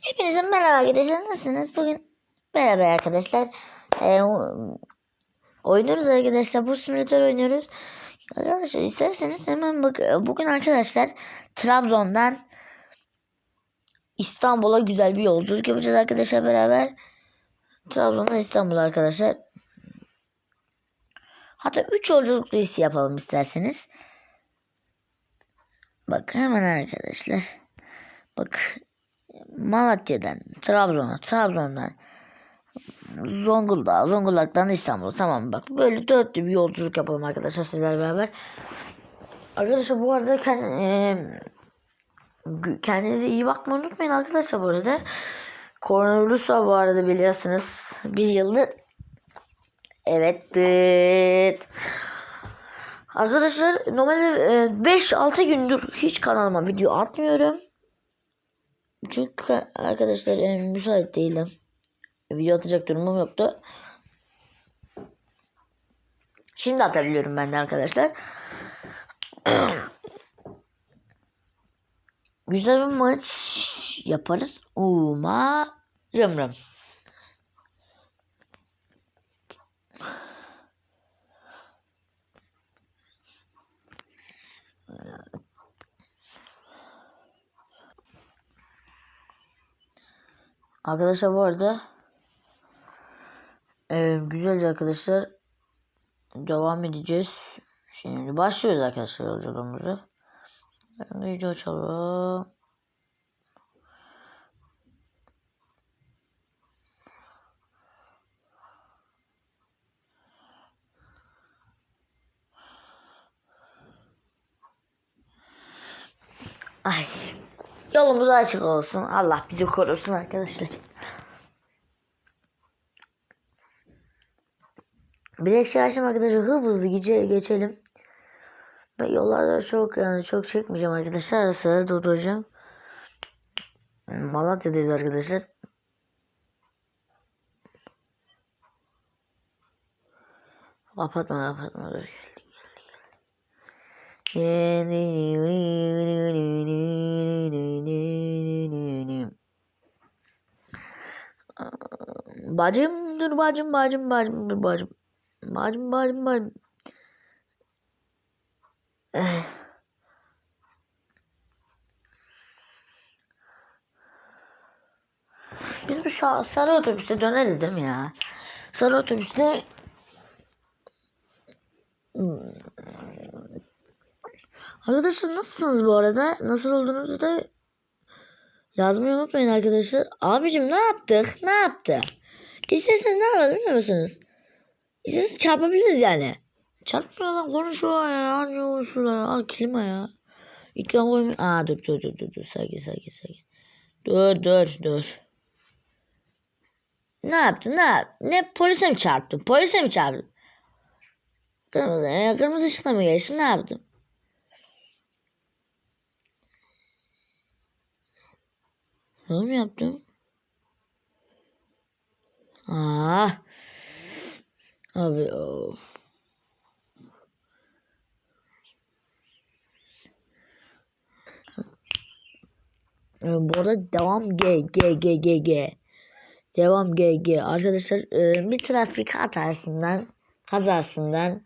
Hepinize merhaba arkadaşlar. Nasılsınız? Bugün beraber arkadaşlar e, oynuyoruz arkadaşlar. Bu simülatör oynuyoruz. Arkadaşlar isterseniz hemen bak. Bugün arkadaşlar Trabzon'dan İstanbul'a güzel bir yolculuk yapacağız arkadaşlar beraber. Trabzon'dan İstanbul'a arkadaşlar. Hatta 3 yolculuk listi yapalım isterseniz. Bak hemen arkadaşlar. Bak Malatya'dan Trabzon'a, Trabzon'dan Zonguldak, Zonguldak'tan da İstanbul'a. Tamam bak böyle dörtlü bir yolculuk yapalım arkadaşlar sizlerle beraber. Arkadaşlar bu arada kend- kendinize iyi bakmayı unutmayın arkadaşlar bu arada. Koronavirüs var bu arada biliyorsunuz. Bir yıldır. Evet. dıt. Arkadaşlar normalde 5-6 gündür hiç kanalıma video atmıyorum. Çünkü arkadaşlar e, müsait değilim. Video atacak durumum yoktu. Şimdi atabiliyorum ben de arkadaşlar. Güzel bir maç yaparız. Umarım. Arkadaşlar bu arada e, güzelce arkadaşlar devam edeceğiz. Şimdi başlıyoruz arkadaşlar yolculuğumuzu. Video açalım. Ay. Yolumuz açık olsun. Allah bizi korusun arkadaşlar. Bilek şarjım arkadaşlar hızlı gece geçelim. Ben yollarda çok yani çok çekmeyeceğim arkadaşlar. Ara sıra durduracağım. Malatya'dayız arkadaşlar. Kapatma kapatma dur. Bacım dur bacım bacım bacım dur bacım. Bacım bacım bacım. Biz bu şa- sarı otobüste döneriz değil mi ya? Sarı otobüste. Arkadaşlar nasılsınız bu arada? Nasıl olduğunuzu da yazmayı unutmayın arkadaşlar. Abicim ne yaptık? Ne yaptı? İsterseniz ne yapalım biliyor musunuz? İsterseniz çarpabiliriz yani. Çarpmıyor lan konuşuyor ya. Anca konuşuyorlar. Al klima ya. İkram koymuyor. Aa dur dur dur dur. dur. Sakin sakin sakin. Dur dur dur. Ne yaptın? Ne? Ne polise mi çarptın? Polise mi çarptın? Kırmızı, e, kırmızı ışıkla mı geçtim? Ne yaptım? Yol mu yaptım? Aa. Abi of. Ee, Bu arada devam G G G G G. Devam G G. Arkadaşlar e, bir trafik hatasından kazasından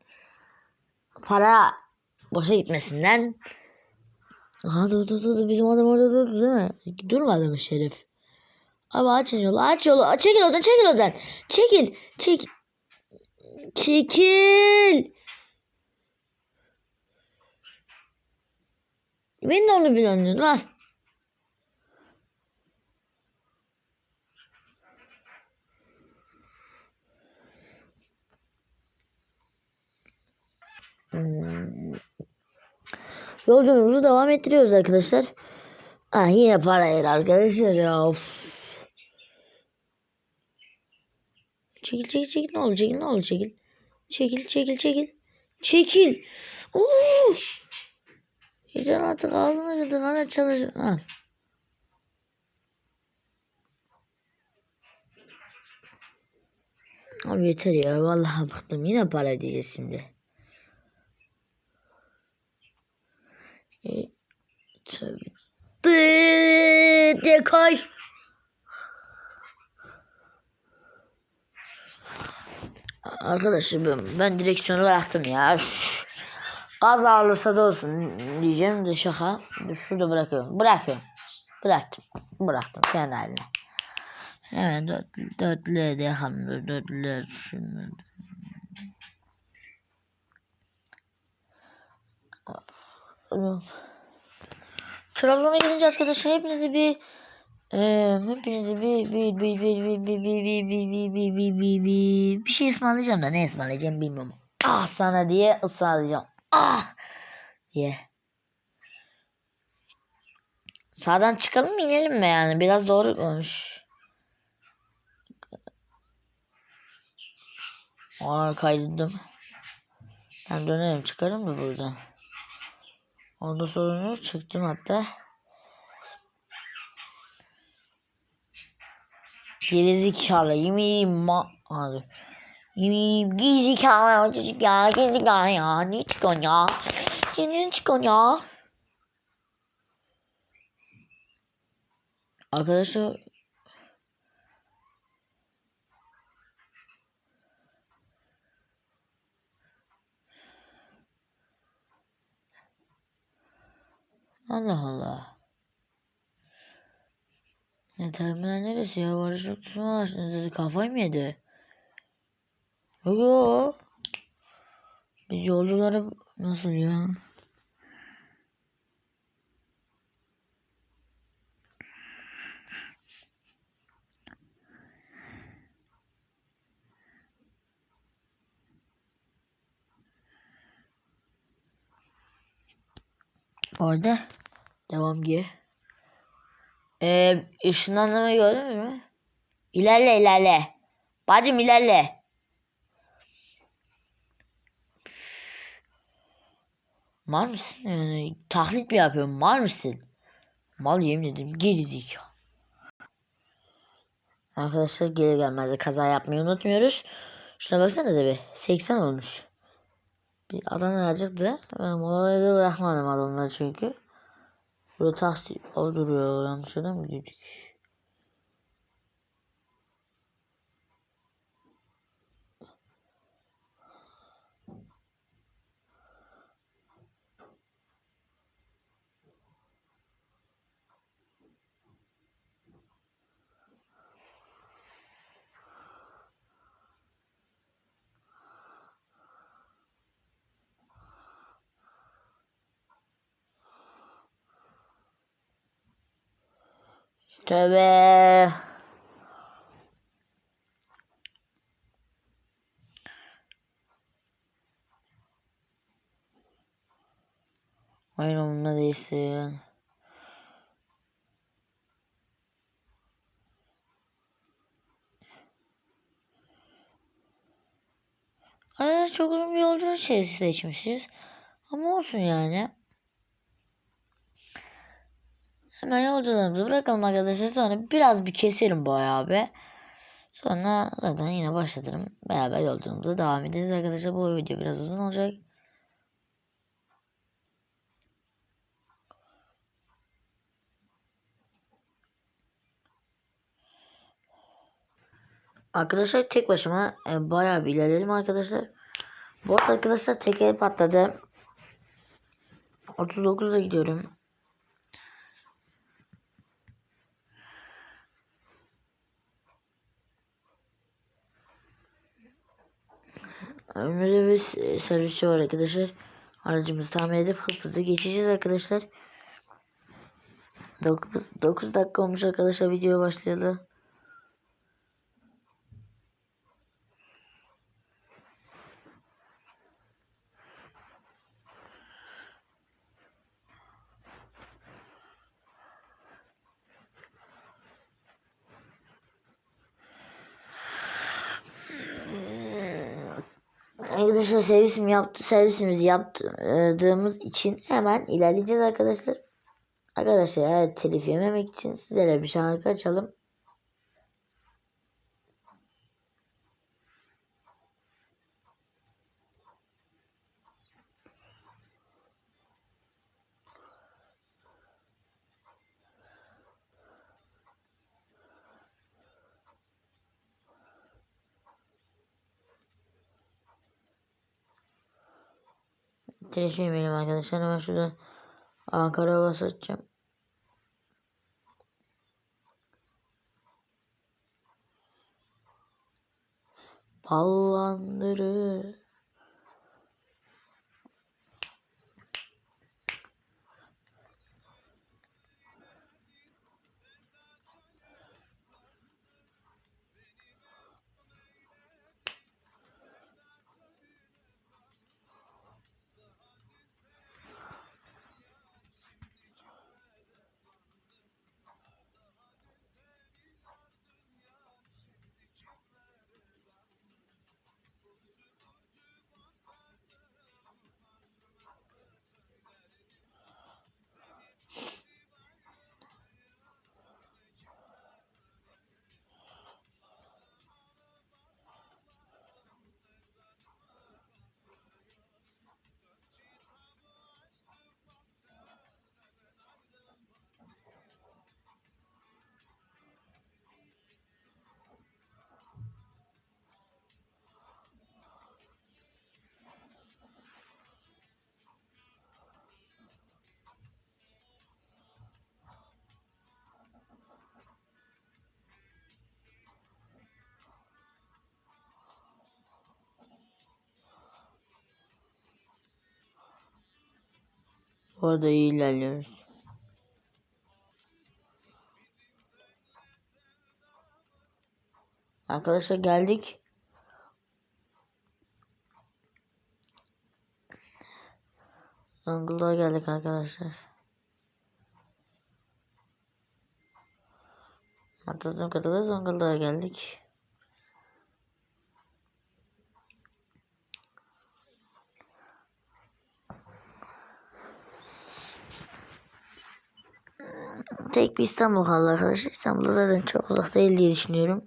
para boşa gitmesinden Aha dur dur dur bizim adam orada durdu değil mi? Durmadı mı Şerif? Abi açın yolu aç yolu çekil oradan çekil oradan çekil çekil çekil Beni de onu biliyorsun al. Hmm. Yolculuğumuzu devam ettiriyoruz arkadaşlar. Ah yine para yer arkadaşlar ya. Of. Çekil çekil çekil ne olur çekil ne olur çekil. Çekil çekil çekil. Çekil. Oo. Yeter artık ağzına girdi hadi çalış. Al. Abi yeter ya vallahi bıktım yine para ödeyeceğiz şimdi. Tövbe. De koy. Arkadaşlar ben, direksiyonu bıraktım ya. Az ağırlasa da olsun diyeceğim de şaka. Şurada bırakıyorum. Bırakıyorum. Bıraktım. Bıraktım kendi haline. Evet dörtlü dörtlü de hamdü dörtlü. Dört, şunu. Trabzon'a gelince arkadaşlar hepinizi bir ee, hepinizi bir bir bir bir bir bir bir bir bir bir bir bir bir bir bir şey ısmarlayacağım da ne ısmarlayacağım bilmiyorum. Ah sana diye ısmarlayacağım. Ah diye. Sağdan çıkalım mı inelim mi yani? Biraz doğru konuş. Aa kaydettim. Ben dönerim çıkarım mı buradan? Onda sorun yok. Çıktım hatta. Gerizekalı yemin ma... Hadi. Yemin gerizekalı çocuk ya. Gerizekalı ya. Ne çıkıyorsun ya? Kendin çıkıyorsun ya. Arkadaşlar Allah Allah. Ya terminal neresi ya? Barış noktasına ulaştınız dedi. Kafayı mı yedi? Yok. Biz yolcuları nasıl ya? Orada devam ki. Ee, ışınlanmayı gördünüz mü? İlerle ilerle. Bacım ilerle. Mal mısın? Yani taklit mi yapıyorum? Mal mısın? Mal yemin ederim gerizekalı. Arkadaşlar geri gelmezde kaza yapmayı unutmuyoruz. Şuna baksanıza bir. 80 olmuş. Adam acıktı. Ben molayı da bırakmadım adamlar çünkü. Burada taksi o duruyor. Yanlış yere mi Tövbe. Oyun umurumda değilsin. Arkadaşlar çok uzun bir yolculuk şey seçmişiz. Ama olsun yani. Hemen yolculuğumuzu bırakalım arkadaşlar. Sonra biraz bir keselim bayağı be. Sonra zaten yine başlatırım. Beraber yolculuğumuza devam ederiz arkadaşlar. Bu video biraz uzun olacak. Arkadaşlar tek başıma e, bayağı bir ilerledim arkadaşlar. Bu arada arkadaşlar teker patladı. 39'da gidiyorum. Önümüzde bir servisçi var arkadaşlar. Aracımızı tamir edip hızlı geçeceğiz arkadaşlar. 9, 9 dakika olmuş arkadaşlar videoya başlayalı. Arkadaşlar servisim yaptı, servisimizi yaptığımız için hemen ilerleyeceğiz arkadaşlar. Arkadaşlar eğer telif yememek için sizlere bir şarkı açalım. Benim arkadaşlar. Hemen şurada Ankara hava satacağım. Ballandırır. Orada iyi ilerliyoruz. Arkadaşlar geldik. Zonguldak'a geldik arkadaşlar. Hatırladığım kadarıyla Zonguldak'a geldik. Bir İstanbul kaldı arkadaşlar. İstanbul'da zaten çok uzak değil diye düşünüyorum.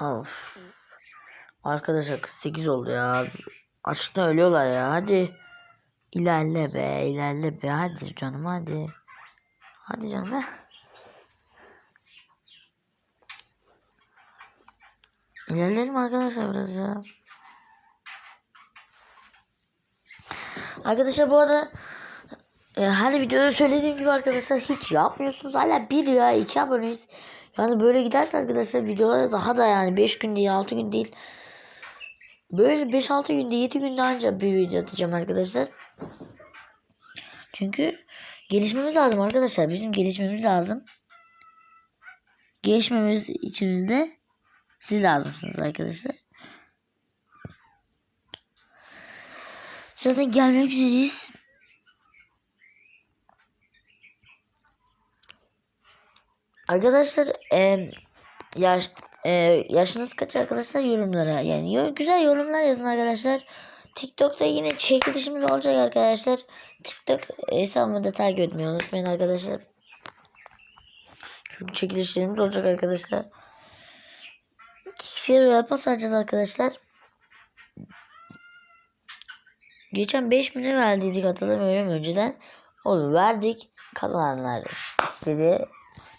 Of. Arkadaşlar 8 oldu ya. Açlıktan ölüyorlar ya. Hadi. İlerle be, ilerle be. Hadi canım hadi. Hadi canım be. İlerleyelim arkadaşlar biraz ya. Arkadaşlar bu arada e, her videoda söylediğim gibi arkadaşlar hiç yapmıyorsunuz. Hala bir ya iki aboneyiz. Yani böyle giderse arkadaşlar videolara daha da yani 5 gün değil 6 gün değil. Böyle 5-6 günde 7 günde ancak bir video atacağım arkadaşlar. Çünkü gelişmemiz lazım arkadaşlar. Bizim gelişmemiz lazım. Gelişmemiz için de siz lazımsınız arkadaşlar. Zaten gelmek üzereyiz. Arkadaşlar e, yaş, e, yaşınız kaç arkadaşlar yorumlara yani güzel yorumlar yazın arkadaşlar. TikTok'ta yine çekilişimiz olacak arkadaşlar. TikTok hesabımı da takip etmeyi unutmayın arkadaşlar. Çünkü çekilişlerimiz olacak arkadaşlar. İki kişiye Royal alacağız arkadaşlar. Geçen 5 bine verdiydik hatırlamıyorum önceden. Onu verdik. Kazananlar istedi.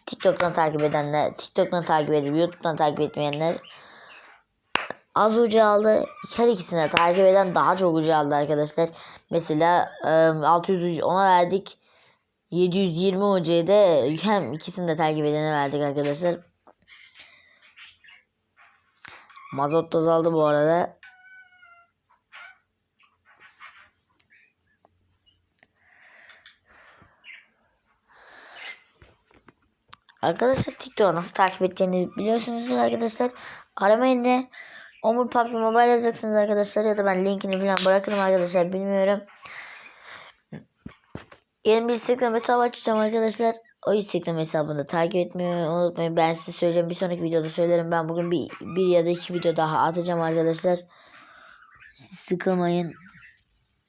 TikTok'tan takip edenler, TikTok'tan takip edip YouTube'dan takip etmeyenler az ucu aldı. Her ikisine takip eden daha çok ucu aldı arkadaşlar. Mesela 600 ucu ona verdik. 720 ucuya da hem ikisini de takip edene verdik arkadaşlar. Mazot da azaldı bu arada. Arkadaşlar TikTok'u nasıl takip edeceğini biliyorsunuz arkadaşlar. Aramayın da Omur PUBG Mobile yazacaksınız arkadaşlar ya da ben linkini falan bırakırım arkadaşlar bilmiyorum. Yeni bir Instagram hesabı açacağım arkadaşlar. O Instagram hesabını takip etmeyi unutmayın. Ben size söyleyeceğim. Bir sonraki videoda söylerim. Ben bugün bir, bir ya da iki video daha atacağım arkadaşlar. Siz sıkılmayın.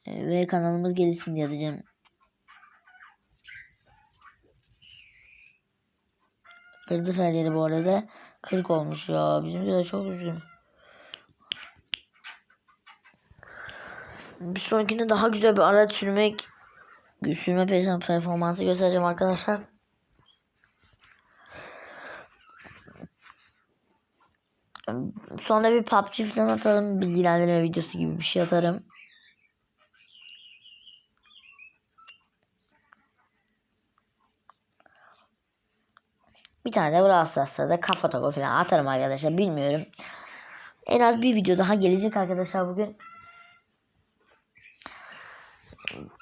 Ve kanalımız gelişsin diye atacağım. Kırdı her yeri bu arada. Kırık olmuş ya. Bizimki de çok üzgün. Bir sonrakinde daha güzel bir araç sürmek sürme perform- performansı göstereceğim arkadaşlar. Sonra bir PUBG falan atarım. Bilgilendirme videosu gibi bir şey atarım. Bir tane de Brawl da kafa topu falan atarım arkadaşlar. Bilmiyorum. En az bir video daha gelecek arkadaşlar bugün.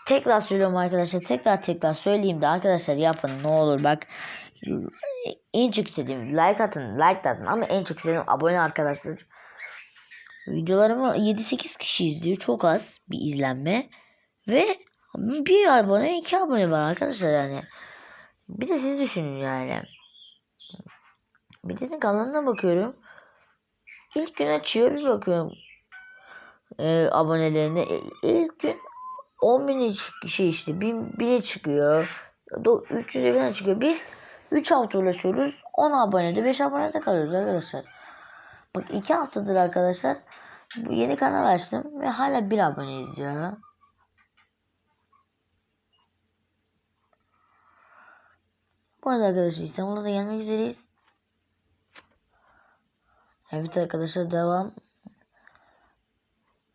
Tekrar söylüyorum arkadaşlar. Tekrar tekrar söyleyeyim de arkadaşlar yapın ne olur bak. En çok istediğim like atın like atın ama en çok istediğim abone arkadaşlar. Videolarımı 7-8 kişi izliyor. Çok az bir izlenme. Ve bir abone iki abone var arkadaşlar yani. Bir de siz düşünün yani. Bir de kanalına bakıyorum. İlk gün açıyor bir bakıyorum. E, abonelerine. İlk gün 10 bin şey işte 1000 bine çıkıyor. Do- 300 falan çıkıyor. Biz 3 hafta ulaşıyoruz. 10 abonede 5 abonede kalıyoruz arkadaşlar. Bak 2 haftadır arkadaşlar. Yeni kanal açtım ve hala 1 aboneyiz ya. Bu arada arkadaşlar İstanbul'a da gelmek üzereyiz. Evet arkadaşlar devam.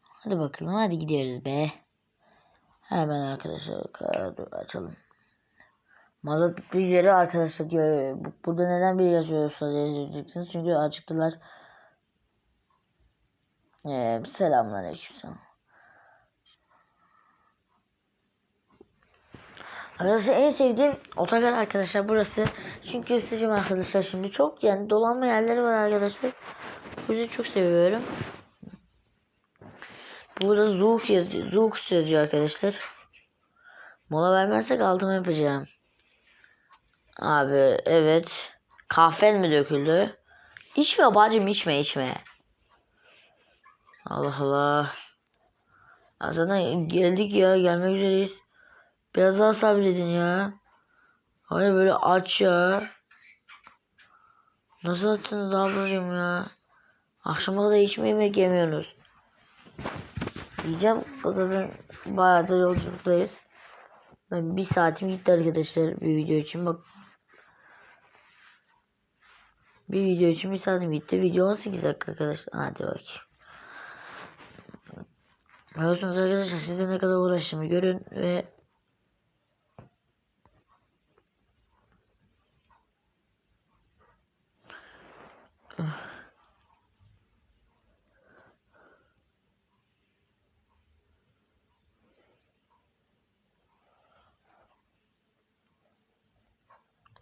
Hadi bakalım hadi gidiyoruz be. Hemen arkadaşlar dur açalım. Mazot bilgileri arkadaşlar diyor. Bu, burada neden bir yazıyorsa diyeceksiniz. Çünkü açıktılar. Ee, selamünaleyküm sana. Arkadaşlar en sevdiğim otogar arkadaşlar burası. Çünkü göstereceğim arkadaşlar şimdi çok yani dolanma yerleri var arkadaşlar. Bu yüzden çok seviyorum. Burada Zook yazıyor. Zook yazıyor arkadaşlar. Mola vermezsek altıma yapacağım. Abi evet. Kahven mi döküldü? İçme bacım içme içme. Allah Allah. Zaten geldik ya gelmek üzereyiz. Biraz daha sabredin ya. Hani böyle aç ya. Nasıl açsınız ablacığım ya? Akşama kadar hiç mi yemek yemiyorsunuz? Diyeceğim. O zaten bayağı da yolculuktayız. Ben bir saatim gitti arkadaşlar bir video için. Bak. Bir video için bir saatim gitti. Video 18 dakika arkadaşlar. Hadi bakayım. Biliyorsunuz arkadaşlar sizde ne kadar uğraştığımı görün ve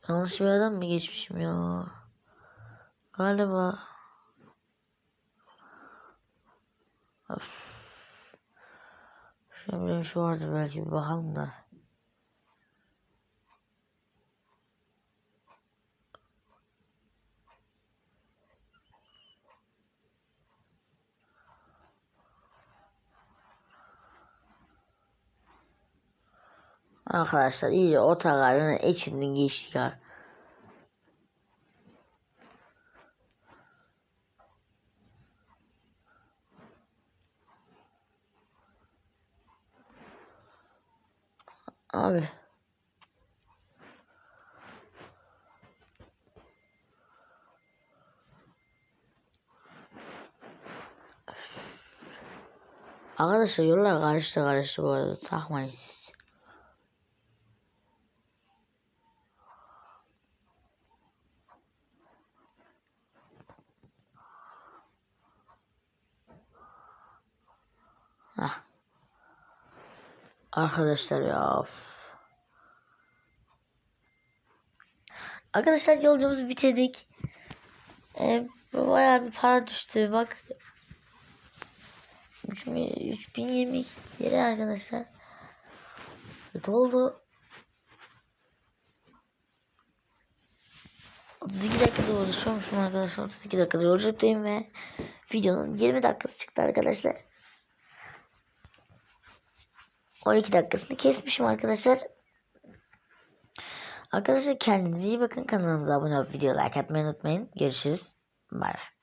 Yanlış bir yerden mi geçmişim ya? Galiba. Of. Şöyle şu vardı belki bir bakalım da. Arkadaşlar iyice otogarın içinden geçtik ar- Abi. Arkadaşlar yollar karıştı karıştı bu arada takmayın siz. Arkadaşlar ya. Arkadaşlar yolcumuzu bitirdik. Ee, bayağı bir para düştü bak. 3022 lira arkadaşlar. Kötü oldu. 32 dakikada uğraşıyormuşum arkadaşlar. 32 dakikada yolculuktayım ve videonun 20 dakikası çıktı arkadaşlar. 12 dakikasını kesmişim arkadaşlar. Arkadaşlar kendinize iyi bakın. Kanalımıza abone olup video like atmayı unutmayın. Görüşürüz. Bye.